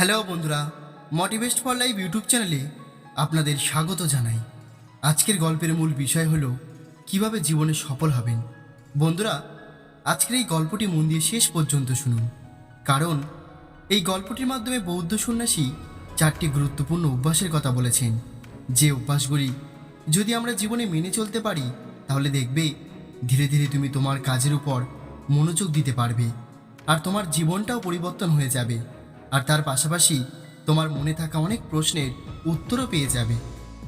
Hello বন্ধুরা মোটিভেস্ট for life YouTube চ্যানেলে আপনাদের স্বাগত জানাই। আজকের গল্পের মূল বিষয় হলো, কীভাবে জীবনে সফল হবেন। বন্ধুরা, আজকের এই গল্পটি মন দিয়ে শেষ পর্যন্ত শুনুন। কারণ, এই গল্পটির মাধ্যমে বৌদ্ধ সন্ন্যাসী চারটি গুরুত্বপূর্ণ অভ্যাসের কথা বলেছেন। যে অভ্যাসগুলি যদি আমরা জীবনে মেনে চলতে পারি, তাহলে দেখবে, ধীরে ধীরে তুমি তোমার কাজের উপর মনোযোগ দিতে পারবে, আর তোমার জীবনটাও পরিবর্তন হয়ে যাবে। আর তার পাশাপাশি তোমার মনে থাকা অনেক প্রশ্নের উত্তরও পেয়ে যাবে।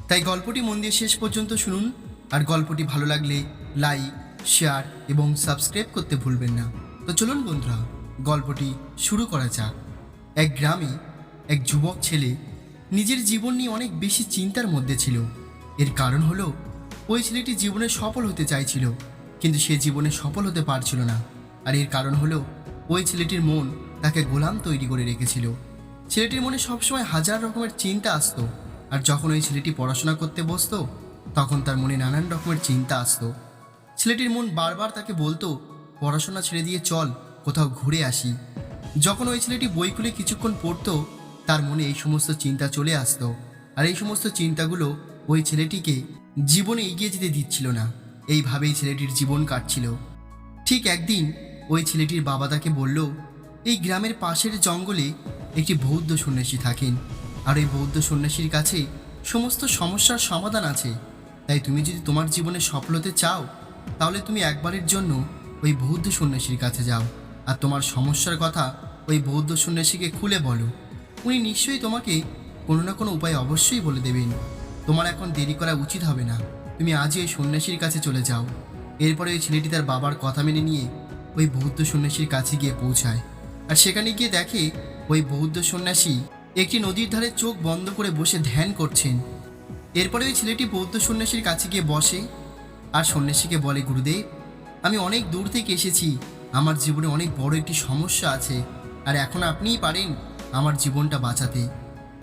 তাই গল্পটি মন দিয়ে শেষ পর্যন্ত শুনুন, আর গল্পটি ভালো লাগলে লাইক, শেয়ার এবং সাবস্ক্রাইব করতে ভুলবেন না। তো চলুন বন্ধুরা, গল্পটি শুরু করা যাক। এক গ্রামে এক যুবক ছেলে নিজের জীবন নিয়ে অনেক বেশি চিন্তার মধ্যে ছিল। এর কারণ হলো, ওই ছেলেটি জীবনে সফল হতে চাইছিল, কিন্তু সে জীবনে সফল হতে পারছিল না। আর এর কারণ হলো, ওই ছেলেটির মন তাকে গোলাম তৈরি করে রেখেছিল। ছেলেটির মনে সবসময় হাজার রকমের চিন্তা আসতো, আর যখন ওই ছেলেটি পড়াশোনা করতে বসতো, তখন তার মনে নানান রকমের চিন্তা আসতো। ছেলেটির মন বারবার তাকে বলতো, পড়াশোনা ছেড়ে দিয়ে চল, কোথাও ঘুরে আসি। যখন ওই ছেলেটি বই খুলে কিছুক্ষণ পড়তো, তার মনে এই সমস্ত চিন্তা চলে আসতো, আর এই সমস্ত চিন্তাগুলো ওই ছেলেটিকে জীবনে এগিয়ে যেতে দিচ্ছিল না। এইভাবেই ছেলেটির জীবন কাটছিল। ঠিক একদিন ওই ছেলেটির বাবা তাকে বলল এই গ্রামের পাশের জঙ্গলে একটি বৌদ্ধ সন্ন্যাসী থাকেন। আর ওই বৌদ্ধ সন্ন্যাসীর কাছে সমস্ত সমস্যার সমাধান আছে। তাই তুমি যদি তোমার জীবনে সফল হতে চাও, তাহলে তুমি একবারের জন্য ওই বৌদ্ধ সন্ন্যাসীর কাছে যাও। আর তোমার সমস্যার কথা ওই বৌদ্ধ সন্ন্যাসীকে খুলে বলো। উনি নিশ্চয়ই তোমাকে কোনো না কোনো উপায় অবশ্যই বলে দেবেন। তোমার এখন দেরি করা উচিত হবে না। তুমি আজই ওই সন্ন্যাসীর কাছে চলে যাও। এরপরে ওই ছেলেটি তার বাবার কথা মেনে নিয়ে ওই বৌদ্ধ সন্ন্যাসীর কাছে গিয়ে পৌঁছায়। আর সেখানে গিয়ে দেখে ওই বৌদ্ধ সন্ন্যাসী একটি নদীর ধারে চোখ বন্ধ করে বসে ধ্যান করছেন। এরপরে ওই ছেলেটি বৌদ্ধ সন্ন্যাসীর কাছে গিয়ে বসে আর সন্ন্যাসীকে বলে, গুরুদেব, আমি অনেক দূর থেকে এসেছি। আমার জীবনে অনেক বড় একটি সমস্যা আছে আর এখন আপনিই পারেন আমার জীবনটা বাঁচাতে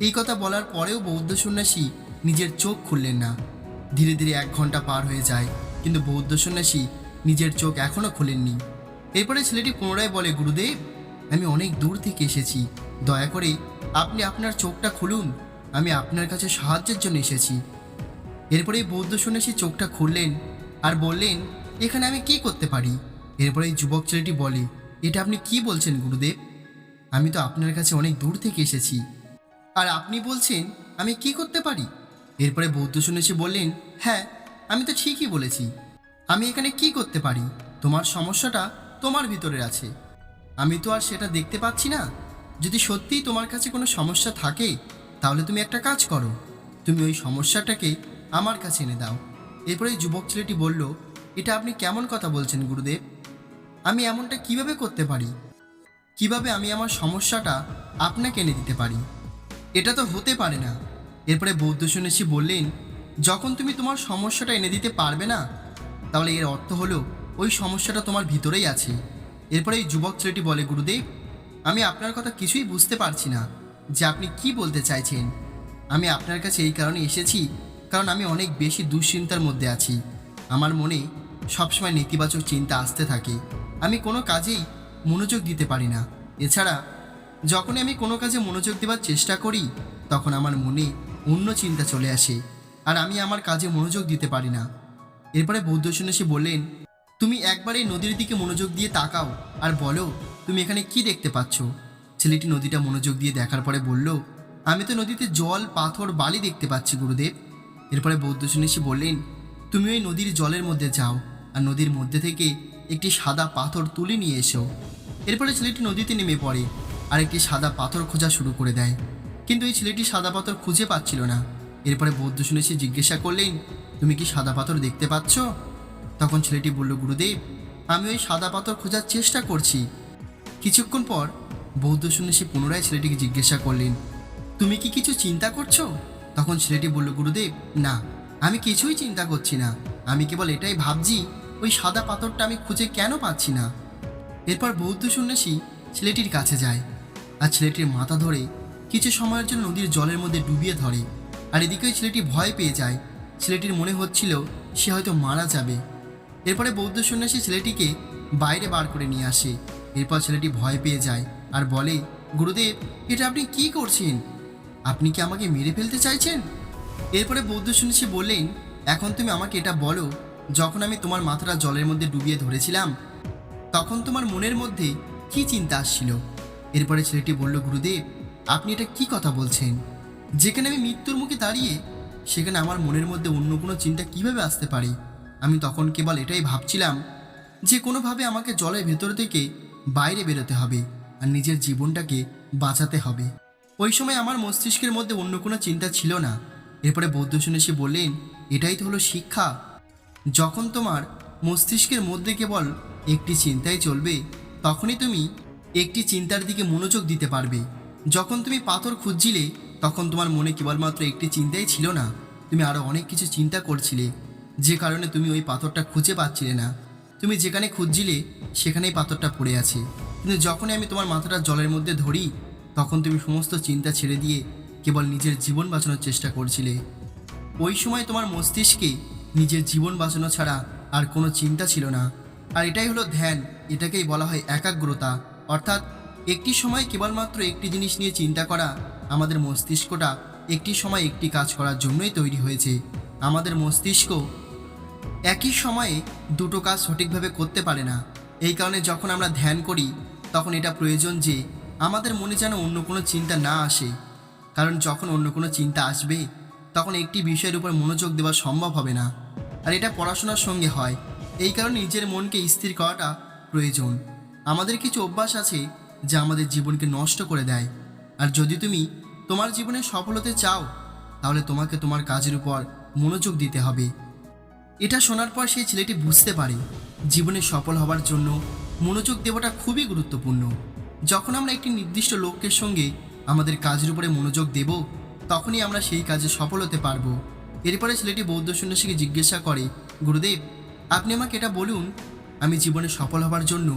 এই কথা বলার পরেও বৌদ্ধ সন্ন্যাসী নিজের চোখ খুললেন না। ধীরে ধীরে এক ঘণ্টা পার হয়ে যায়, কিন্তু বৌদ্ধ সন্ন্যাসী নিজের চোখ এখনও খোলেননি। এরপরে ছেলেটি পুনরায় বলে, গুরুদেব আমি অনেক দূর থেকে এসেছি। দয়া করে আপনি আপনার চোখটা খুলুন। আমি আপনার কাছে সাহায্যের জন্য এসেছি। এরপরে এই বৌদ্ধ সন্ন্যাসী চোখটা খুললেন আর বললেন, এখানে আমি কি করতে পারি? এরপরে এই যুবক ছেলেটি বলে, এটা আপনি কি বলছেন, গুরুদেব? আমি তো আপনার কাছে অনেক দূর থেকে এসেছি। আর আপনি বলছেন, আমি কি করতে পারি? এরপরে বৌদ্ধ সন্ন্যাসী বললেন হ্যাঁ আমি তো ঠিকই বলেছি। আমি এখানে কি করতে পারি? তোমার সমস্যাটা তোমার ভিতরে আছে। আমি তো আর সেটা দেখতে পাচ্ছি না। যদি সত্যিই তোমার কাছে কোনো সমস্যা থাকে, তাহলে তুমি একটা কাজ করো। তুমি ওই সমস্যাটাকে আমার কাছে এনে দাও। এরপরে যুবক ছেলেটি বলল, এটা আপনি কেমন কথা বলছেন গুরুদেব? আমি এমনটা কীভাবে করতে পারি? কীভাবে আমি আমার সমস্যাটা আপনাকে এনে দিতে পারি? এটা তো হতে পারে না। এরপরে বৌদ্ধ সন্ন্যাসী বললেন, যখন তুমি তোমার সমস্যাটা এনে দিতে পারবে না, তাহলে এর অর্থ হলো, ওই সমস্যাটা তোমার ভিতরেই আছে। এরপরে এই যুবক ছেলেটি বলে, গুরুদেব, আমি আপনার কথা কিছুই বুঝতে পারছি না। যে আপনি কি বলতে চাইছেন? আমি আপনার কাছে এই কারণে এসেছি কারণ আমি অনেক বেশি দুশ্চিন্তার মধ্যে আছি। আমার মনে সবসময় নেতিবাচক চিন্তা আসতে থাকে। আমি কোনো কাজেই মনোযোগ দিতে পারি না। এছাড়া, যখনই আমি কোনো কাজে মনোযোগ দেওয়ার চেষ্টা করি, তখন আমার মনে অন্য চিন্তা চলে আসে। আর আমি আমার কাজে মনোযোগ দিতে পারি না। এরপরে বৌদ্ধ সন্ন্যাসী বললেন তুমি একবার এই নদীর দিকে মনোযোগ দিয়ে তাকাও আর বলো, তুমি এখানে কি দেখতে পাচ্ছ? ছেলেটি নদীটা মনোযোগ দিয়ে দেখার পরে বলল, আমি তো নদীতে জল, পাথর, বালি দেখতে পাচ্ছি, গুরুদেব। এরপরে বৌদ্ধ সন্ন্যাসী বললেন, তুমি ওই নদীর জলের মধ্যে যাও আর নদীর মধ্যে থেকে একটি সাদা পাথর তুলে নিয়ে এসো। এরপরে ছেলেটি নদীতে নেমে পড়ে আর একটি সাদা পাথর খোঁজা শুরু করে দেয়। কিন্তু এই ছেলেটি সাদা পাথর খুঁজে পাচ্ছিল না। এরপরে বৌদ্ধ সন্ন্যাসী জিজ্ঞাসা করলেন, তুমি কি সাদা পাথর দেখতে পাচ্ছ? তখন ছেলেটি বলল, গুরুদেব, আমি ওই সাদা পাথর খোঁজার চেষ্টা করছি। কিছুক্ষণ পর বৌদ্ধ শুনে সে পুনরায় ছেলেটিকে জিজ্ঞাসা করলেন, তুমি কি কিছু চিন্তা করছ? তখন ছেলেটি বলল, গুরুদেব, না, আমি কিছুই চিন্তা করছি না। আমি কেবল এটাই ভাবছি, ওই সাদা পাথরটা আমি খুঁজে কেন পাচ্ছি না? এরপর বৌদ্ধ সন্ন্যাসী ছেলেটির কাছে যায় আর ছেলেটির মাথা ধরে কিছু সময়ের জন্য নদীর জলের মধ্যে ডুবিয়ে ধরে। আর এদিকে ছেলেটি ভয় পেয়ে যায়। ছেলেটির মনে হচ্ছিল সে হয়তো মারা যাবে। এরপরে বৌদ্ধ সন্ন্যাসী ছেলেটিকে বাইরে বার করে নিয়ে আসে। এরপর ছেলেটি ভয় পেয়ে যায় আর বলে, গুরুদেব, এটা আপনি কি করছেন? আপনি কি আমাকে মেরে ফেলতে চাইছেন? এরপরে বৌদ্ধ সন্ন্যাসী বললেন, এখন তুমি আমাকে এটা বলো, যখন আমি তোমার মাথাটা জলের মধ্যে ডুবিয়ে ধরেছিলাম, তখন তোমার মনের মধ্যে কি চিন্তা আসছিল? এরপরে ছেলেটি বলল, গুরুদেব, আপনি এটা কি কথা বলছেন? যেখানে আমি মৃত্যুর মুখে দাঁড়িয়ে, সেখানে আমার মনের মধ্যে অন্য কোনো চিন্তা কীভাবে আসতে পারে? আমি তখন কেবল এটাই ভাবছিলাম যে কোনোভাবে আমাকে জলের ভেতর থেকে বাইরে বেরোতে হবে আর নিজের জীবনটাকে বাঁচাতে হবে। ওই সময় আমার মস্তিষ্কের মধ্যে অন্য কোনো চিন্তা ছিল না। এরপরে বৌদ্ধ সন্ন্যাসী বললেন, এটাই তো হলো শিক্ষা। যখন তোমার মস্তিষ্কের মধ্যে কেবল একটি চিন্তাই চলবে, তখনই তুমি একটি চিন্তার দিকে মনোযোগ দিতে পারবে। যখন তুমি পাথর খুঁজছিলে, তখন তোমার মনে কেবলমাত্র একটি চিন্তাই ছিল না। তুমি আরও অনেক কিছু চিন্তা করছিলে। যে কারণে তুমি ওই পাথরটা খুঁজে পাচ্ছিলে না। তুমি যেখানে খুঁজছিলে, সেখানেই পাথরটা পড়ে আছে। কিন্তু যখনই আমি তোমার মাথাটা জলের মধ্যে ধরি, তখন তুমি সমস্ত চিন্তা ছেড়ে দিয়ে কেবল নিজের জীবন বাঁচানোর চেষ্টা করছিলে। ওই সময় তোমার মস্তিষ্কে নিজের জীবন বাঁচানো ছাড়া আর কোনো চিন্তা ছিল না। আর এটাই হলো ধ্যান, এটাকেই বলা হয় একাগ্রতা। অর্থাৎ একটি সময় কেবলমাত্র একটি জিনিস নিয়ে চিন্তা করা আমাদের মস্তিষ্কটা একটি সময় একটি কাজ করার জন্যই তৈরি হয়েছে। আমাদের মস্তিষ্ক একই সময়ে দুটো কাজ সঠিকভাবে করতে পারে না। এই কারণে যখন আমরা ধ্যান করি, তখন এটা প্রয়োজন যে আমাদের মনে যেন অন্য কোনো চিন্তা না আসে। কারণ যখন অন্য কোনো চিন্তা আসবে, তখন একটি বিষয়ের উপর মনোযোগ দেওয়া সম্ভব হবে না। আর এটা পড়াশোনার সঙ্গে হয়। এই কারণে নিজের মনকে স্থির করাটা প্রয়োজন। আমাদের কিছু অভ্যাস আছে যা আমাদের জীবনকে নষ্ট করে দেয়। আর যদি তুমি তোমার জীবনে সফল হতে চাও, তাহলে তোমাকে তোমার কাজের উপর মনোযোগ দিতে হবে। এটা শোনার পর সেই ছেলেটি বুঝতে পারে, জীবনে সফল হওয়ার জন্য মনোযোগ দেওয়াটা খুবই গুরুত্বপূর্ণ। যখন আমরা একটি নির্দিষ্ট লক্ষ্যের সঙ্গে আমাদের কাজের উপরে মনোযোগ দেব, তখনই আমরা সেই কাজে সফল হতে পারব। এরপরে ছেলেটি বৌদ্ধ সন্ন্যাসীকে জিজ্ঞাসা করে, গুরুদেব, আপনি আমাকে এটা বলুন, আমি জীবনে সফল হওয়ার জন্য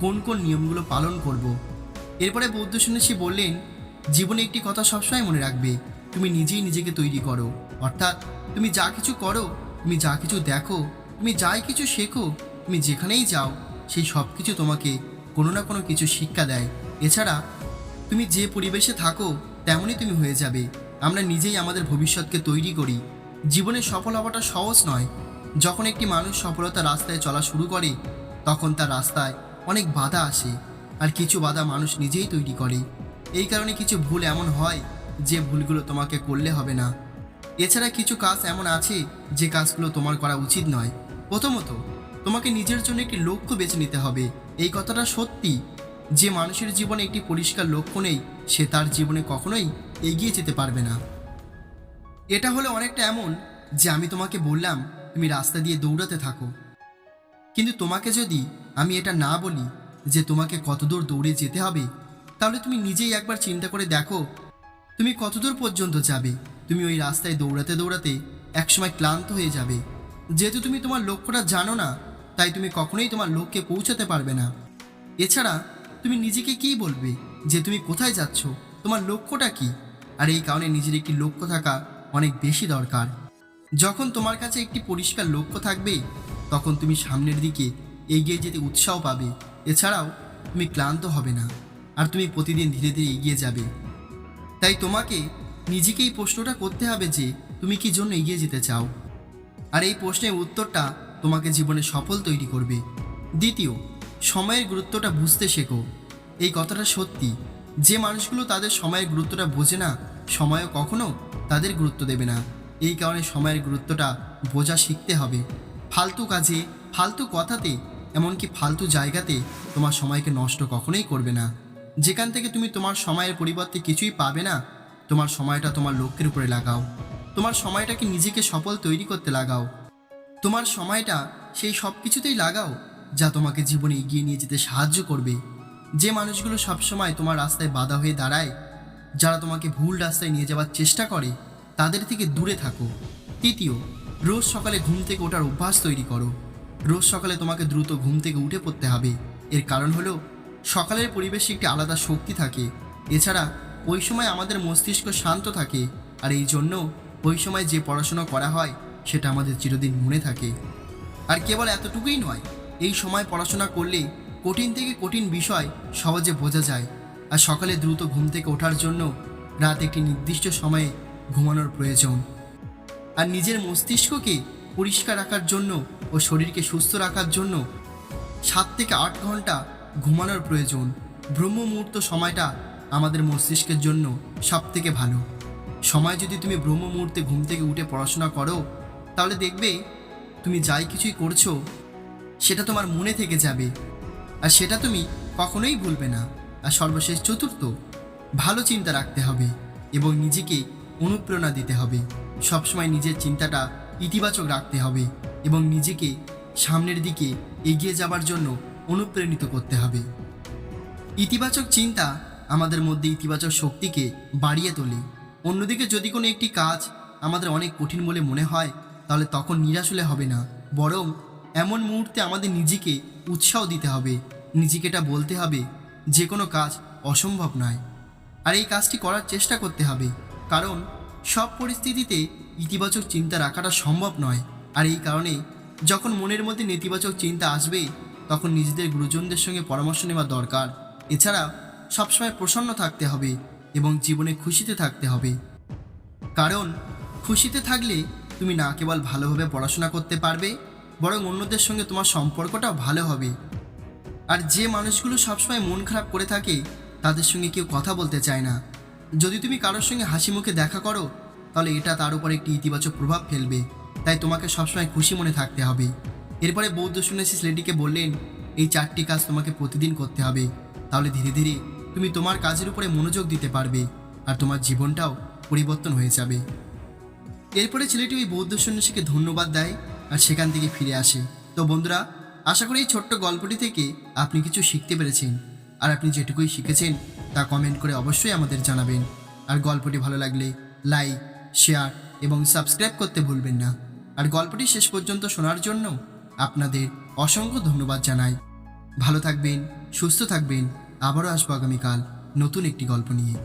কোন কোন নিয়মগুলো পালন করব। এরপরে বৌদ্ধ সন্ন্যাসী বললেন, জীবনে একটি কথা সবসময় মনে রাখবে, তুমি নিজেই নিজেকে তৈরি করো। অর্থাৎ তুমি যা কিছু করো তুমি যা কিছু দেখো, তুমি যাই কিছু শেখো, তুমি যেখানেই যাও, সেই সব কিছু তোমাকে কোনো না কোনো কিছু শিক্ষা দেয়। এছাড়া তুমি যে পরিবেশে থাকো, তেমনই তুমি হয়ে যাবে। আমরা নিজেই আমাদের ভবিষ্যৎকে তৈরি করি। জীবনে সফল হওয়াটা সহজ নয়। যখন একটি মানুষ সফলতা রাস্তায় চলা শুরু করে, তখন তার রাস্তায় অনেক বাধা আসে আর কিছু বাধা মানুষ নিজেই তৈরি করে। এই কারণে কিছু ভুল এমন হয়, যে ভুলগুলো তোমাকে করলে হবে না। এছাড়া কিছু কাজ এমন আছে যে কাজগুলো তোমার করা উচিত নয়। প্রথমত, তোমাকে নিজের জন্য একটি লক্ষ্য বেছে নিতে হবে। এই কথাটা সত্যি। যে মানুষের জীবনে একটি পরিষ্কার লক্ষ্য নেই, সে তার জীবনে কখনোই এগিয়ে যেতে পারবে না। এটা হলো অনেকটা এমন যে আমি তোমাকে বললাম, তুমি রাস্তা দিয়ে দৌড়াতে থাকো। কিন্তু তোমাকে যদি আমি এটা না বলি যে তোমাকে কতদূর দৌড়ে যেতে হবে, তাহলে তুমি নিজেই একবার চিন্তা করে দেখো, তুমি কতদূর পর্যন্ত যাবে। তুমি ওই রাস্তায় দৌড়াতে দৌড়াতে একসময় ক্লান্ত হয়ে যাবে। যেহেতু তুমি তোমার লক্ষ্যটা জানো না, তাই তুমি কখনোই তোমার লক্ষ্যে পৌঁছাতে পারবে না। এছাড়া তুমি নিজেকে কী বলবে? যে তুমি কোথায় যাচ্ছ? তোমার লক্ষ্যটা কি? আর এই কারণে নিজের একটি লক্ষ্য থাকা অনেক বেশি দরকার। যখন তোমার কাছে একটি পরিষ্কার লক্ষ্য থাকবে, তখন তুমি সামনের দিকে এগিয়ে যেতে উৎসাহ পাবে। এছাড়াও তুমি ক্লান্ত হবে না, আর তুমি প্রতিদিন ধীরে ধীরে এগিয়ে যাবে। তাই তোমাকে নিজেকে এই প্রশ্নটা করতে হবে যে, তুমি কি জন্য এগিয়ে যেতে চাও? আর এই প্রশ্নের উত্তরটা তোমাকে জীবনে সফল তৈরি করবে। দ্বিতীয়, সময়ের গুরুত্বটা বুঝতে শেখো। এই কথাটা সত্যি। যে মানুষগুলো তাদের সময়ের গুরুত্বটা বোঝে না, সময়ও কখনো তাদের গুরুত্ব দেবে না। এই কারণে সময়ের গুরুত্বটা বোঝা শিখতে হবে। ফালতু কাজে, ফালতু কথাতে, এমনকি ফালতু জায়গাতে তোমার সময়কে নষ্ট কখনোই করবে না। যেখান থেকে তুমি তোমার সময়ের পরিবর্তে কিছুই পাবে না তোমার সময়টা তোমার লক্ষ্যের উপরে লাগাও। তোমার সময়টাকে নিজেকে সফল তৈরি করতে লাগাও। তোমার সময়টা সেই সব কিছুতেই লাগাও যা তোমাকে জীবনে এগিয়ে নিয়ে যেতে সাহায্য করবে। যে মানুষগুলো সবসময় তোমার রাস্তায় বাধা হয়ে দাঁড়ায়, যারা তোমাকে ভুল রাস্তায় নিয়ে যাওয়ার চেষ্টা করে, তাদের থেকে দূরে থাকো। তৃতীয়, রোজ সকালে ঘুম থেকে ওঠার অভ্যাস তৈরি করো। রোজ সকালে তোমাকে দ্রুত ঘুম থেকে উঠে পড়তে হবে। এর কারণ হলো, সকালের পরিবেশে একটি আলাদা শক্তি থাকে। এছাড়া ওই সময় আমাদের মস্তিষ্ক শান্ত থাকে আর এই জন্য ওই সময় যে পড়াশোনা করা হয় সেটা আমাদের চিরদিন মনে থাকে। আর কেবল এতটুকুই নয়, এই সময় পড়াশোনা করলে কঠিন থেকে কঠিন বিষয় সহজে বোঝা যায় আর সকালে দ্রুত ঘুম থেকে ওঠার জন্য রাত একটি নির্দিষ্ট সময়ে ঘুমানোর প্রয়োজন। আর নিজের মস্তিষ্ককে পরিষ্কার রাখার জন্য ও শরীরকে সুস্থ রাখার জন্য সাত থেকে আট ঘণ্টা ঘুমানোর প্রয়োজন। ব্রহ্ম মুহূর্ত সময়টা আমাদের মস্তিষ্কের জন্য সব থেকে ভালো। সময় যদি তুমি ব্রহ্ম মুহূর্তে ঘুম থেকে উঠে পড়াশোনা করো, তাহলে দেখবে তুমি যাই কিছুই করছ, সেটা তোমার মনে থেকে যাবে। আর সেটা তুমি কখনোই ভুলবে না। আর সর্বশেষ চতুর্থ, ভালো চিন্তা রাখতে হবে এবং নিজেকে অনুপ্রেরণা দিতে হবে। সবসময় নিজের চিন্তাটা ইতিবাচক রাখতে হবে এবং নিজেকে সামনের দিকে এগিয়ে যাবার জন্য অনুপ্রাণিত করতে হবে। ইতিবাচক চিন্তা আমাদের মধ্যে ইতিবাচক শক্তিকে বাড়িয়ে তোলে। অন্যদিকে যদি কোনো একটি কাজ আমাদের অনেক কঠিন বলে মনে হয়, তাহলে তখন নিরাশ হলে হবে না। বরং এমন মুহূর্তে আমাদের নিজেকে উৎসাহ দিতে হবে। নিজেকে এটা বলতে হবে, যে কোনো কাজ অসম্ভব নয়। আর এই কাজটি করার চেষ্টা করতে হবে। কারণ সব পরিস্থিতিতে ইতিবাচক চিন্তা রাখাটা সম্ভব নয়। আর এই কারণে যখন মনের মধ্যে নেতিবাচক চিন্তা আসবে, তখন নিজেদের গুরুজনদের সঙ্গে পরামর্শ নেওয়া দরকার। এছাড়া সবসময় প্রসন্ন থাকতে হবে এবং জীবনে খুশিতে থাকতে হবে। কারণ, খুশিতে থাকলে তুমি না কেবল ভালোভাবে পড়াশোনা করতে পারবে, বরং অন্যদের সঙ্গে তোমার সম্পর্কটাও ভালো হবে। আর যে মানুষগুলো সবসময় মন খারাপ করে থাকে, তাদের সঙ্গে কেউ কথা বলতে চায় না। যদি তুমি কারোর সঙ্গে হাসি মুখে দেখা করো, তাহলে এটা তার উপর একটি ইতিবাচক প্রভাব ফেলবে। তাই তোমাকে সবসময় খুশি মনে থাকতে হবে। এরপরে বৌদ্ধ সন্ন্যাসী লেডিকে বললেন, এই চারটি কাজ তোমাকে প্রতিদিন করতে হবে। তাহলে ধীরে ধীরে তুমি তোমার কাজের উপরে মনোযোগ দিতে পারবে আর তোমার জীবনটাও পরিবর্তন হয়ে যাবে। এরপরে ছেলেটি ওই বৌদ্ধ সন্ন্যাসীকে ধন্যবাদ দেয় আর সেখান থেকে ফিরে আসে। তো বন্ধুরা, আশা করি এই ছোট্ট গল্পটি থেকে আপনি কিছু শিখতে পেরেছেন। আর আপনি যেটুকুই শিখেছেন তা কমেন্ট করে অবশ্যই আমাদের জানাবেন। আর গল্পটি ভালো লাগলে লাইক, শেয়ার এবং সাবস্ক্রাইব করতে ভুলবেন না। আর গল্পটি শেষ পর্যন্ত শোনার জন্য আপনাদের অসংখ্য ধন্যবাদ জানাই। ভালো থাকবেন, সুস্থ থাকবেন আবারও আসব আগামীকাল নতুন একটি গল্প নিয়ে।